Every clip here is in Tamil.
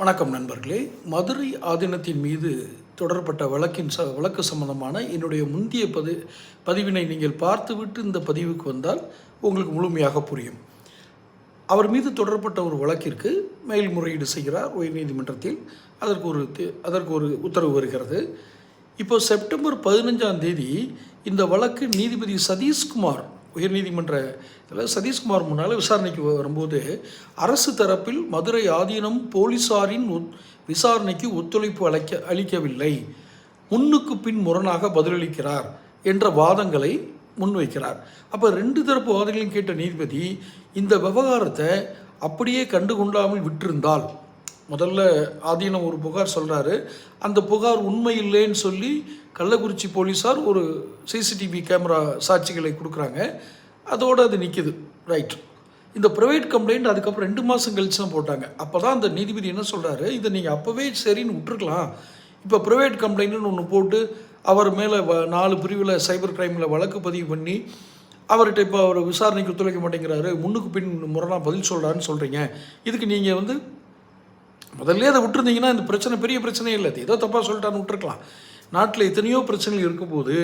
வணக்கம் நண்பர்களே. மதுரை ஆதீனத்தின் மீது தொடரப்பட்ட வழக்கின் ச வழக்கு சம்பந்தமான என்னுடைய முந்தைய பதி பதிவினை நீங்கள் பார்த்துவிட்டு இந்த பதிவுக்கு வந்தால் உங்களுக்கு முழுமையாக புரியும். அவர் மீது தொடரப்பட்ட ஒரு வழக்கிற்கு மேல்முறையீடு செய்கிறார் உயர்நீதிமன்றத்தில். அதற்கு ஒரு அதற்கு ஒரு உத்தரவு வருகிறது. இப்போ செப்டம்பர் பதினஞ்சாம் தேதி இந்த வழக்கு நீதிபதி சதீஷ்குமார் உயர்நீதிமன்ற இதில் சதீஷ்குமார் முன்னால் விசாரணைக்கு வரும்போது அரசு தரப்பில் மதுரை ஆதீனம் போலீசாரின் விசாரணைக்கு ஒத்துழைப்பு அளிக்க அளிக்கவில்லை. முன்னுக்கு பின் முரணாக பதிலளிக்கிறார் என்ற வாதங்களை முன்வைக்கிறார். அப்போ ரெண்டு தரப்பு வாதங்களையும் கேட்ட நீதிபதி இந்த விவகாரத்தை அப்படியே கண்டுகொள்ளாமல் விட்டிருந்தால் முதல்ல ஆதீனம் ஒரு புகார் சொல்கிறாரு அந்த புகார் உண்மை இல்லைன்னு சொல்லி கள்ளக்குறிச்சி போலீஸார் ஒரு சிசிடிவி கேமரா சாட்சிகளை கொடுக்குறாங்க. அதோடு அது நிற்கிது ரைட். இந்த ப்ரைவேட் கம்ப்ளைண்ட் அதுக்கப்புறம் ரெண்டு மாதம் கழிச்சு தான் போட்டாங்க. அப்போ தான் அந்த நீதிபதி என்ன சொல்கிறாரு இதை நீங்கள் அப்போவே சரின்னு விட்டுருக்கலாம். இப்போ ப்ரைவேட் கம்ப்ளைண்ட்னு ஒன்று போட்டு அவர் மேலே வ நாலு பிரிவில் சைபர் கிரைமில் வழக்கு பதிவு பண்ணி அவர்கிட்ட இப்போ அவர் விசாரணைக்கு ஒத்துழைக்க மாட்டேங்கிறாரு. முன்னுக்கு பின் முரணாக பதில் சொல்கிறாருன்னு சொல்கிறீங்க இதுக்கு நீங்கள் வந்து முதல்ல அதை விட்டுருந்தீங்கன்னா இந்த பிரச்சனை பெரிய பிரச்சனையே இல்லை. ஏதோ தப்பாக சொல்லிட்டான்னு விட்டுருக்கலாம். நாட்டில் எத்தனையோ பிரச்சனைகள் இருக்கும்போது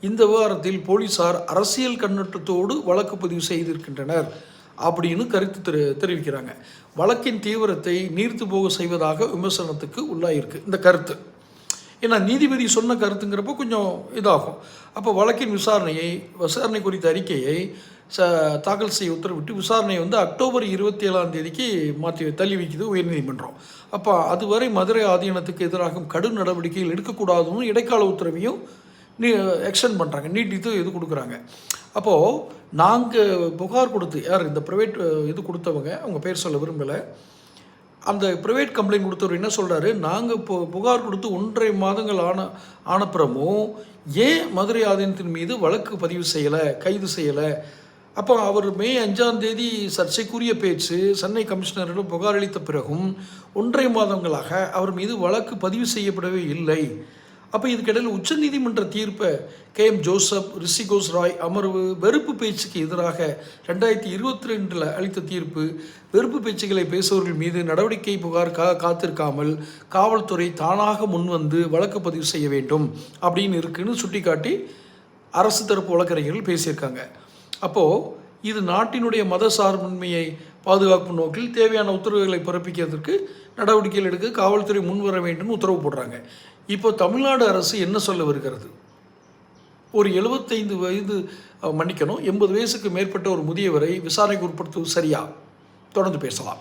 இந்த விவகாரத்தில் போலீசார் அரசியல் கண்ணோட்டத்தோடு வழக்கு பதிவு செய்திருக்கின்றனர் அப்படின்னு கருத்து தெரி தெரிவிக்கிறாங்க. வழக்கின் தீவிரத்தை நீர்த்து போக செய்வதாக விமர்சனத்துக்கு உள்ளாயிருக்கு இந்த கருத்து. ஏன்னா நீதிபதி சொன்ன கருத்துங்கிறப்போ கொஞ்சம் இதாகும். அப்போ வழக்கின் விசாரணையை விசாரணை குறித்த அறிக்கையை ச தாக்கல் செய்ய உத்தரவிட்டு விசாரணையை வந்து அக்டோபர் இருபத்தி ஏழாம் தேதிக்கு மாற்றி தள்ளி வைக்குது உயர்நீதிமன்றம். அப்போ அதுவரை மதுரை ஆதீனத்துக்கு எதிராக கடும் நடவடிக்கைகள் எடுக்கக்கூடாதுன்னு இடைக்கால உத்தரவையும் நீ எக்ஸ்டெண்ட் பண்ணுறாங்க நீட்டித்து இது கொடுக்குறாங்க. அப்போது நாங்கள் புகார் கொடுத்து யார் இந்த ப்ரைவேட் இது கொடுத்தவங்க அவங்க பேர் சொல்ல விரும்பலை. அந்த ப்ரைவேட் கம்ப்ளைண்ட் கொடுத்தவர் என்ன சொல்கிறாரு நாங்கள் இப்போ புகார் கொடுத்து ஒன்றரை மாதங்கள் ஆன ஆனப்புறமும் ஏன் மதுரை ஆதீனத்தின் மீது வழக்கு பதிவு செய்யலை கைது செய்யலை? அப்போ அவர் மே அஞ்சாம் தேதி சர்ச்சைக்குரிய பேச்சு சென்னை கமிஷனரிடம் புகார் அளித்த பிறகும் ஒன்றரை மாதங்களாக அவர் மீது வழக்கு பதிவு செய்யப்படவே இல்லை. அப்போ இதுக்கிடையில் உச்சநீதிமன்ற தீர்ப்பை K M Joseph Hrishikesh Roy அமர்வு வெறுப்பு பேச்சுக்கு எதிராக ரெண்டாயிரத்தி இருபத்தி ரெண்டில் அளித்த தீர்ப்பு வெறுப்பு பேச்சுக்களை பேசுபவர்கள் மீது நடவடிக்கை புகார் கா காத்திருக்காமல் காவல்துறை தானாக முன்வந்து வழக்கு பதிவு செய்ய வேண்டும் அப்படின்னு இருக்குன்னு சுட்டிக்காட்டி அரசு தரப்பு வழக்கறிஞர்கள் பேசியிருக்காங்க. அப்போது இது நாட்டினுடைய மத சார்பின்மையை பாதுகாக்கும் நோக்கில் தேவையான உத்தரவுகளை பிறப்பிக்கிறதுக்கு நடவடிக்கைகள் எடுக்க காவல்துறை முன்வர வேண்டும் உத்தரவு போடுறாங்க. இப்போ தமிழ்நாடு அரசு என்ன சொல்ல வருகிறது? ஒரு எழுபத்தைந்து வயது மன்னிக்கணும். எண்பது வயசுக்கு மேற்பட்ட ஒரு முதியவரை விசாரணைக்கு உட்படுத்துவது சரியா? தொடர்ந்து பேசலாம்.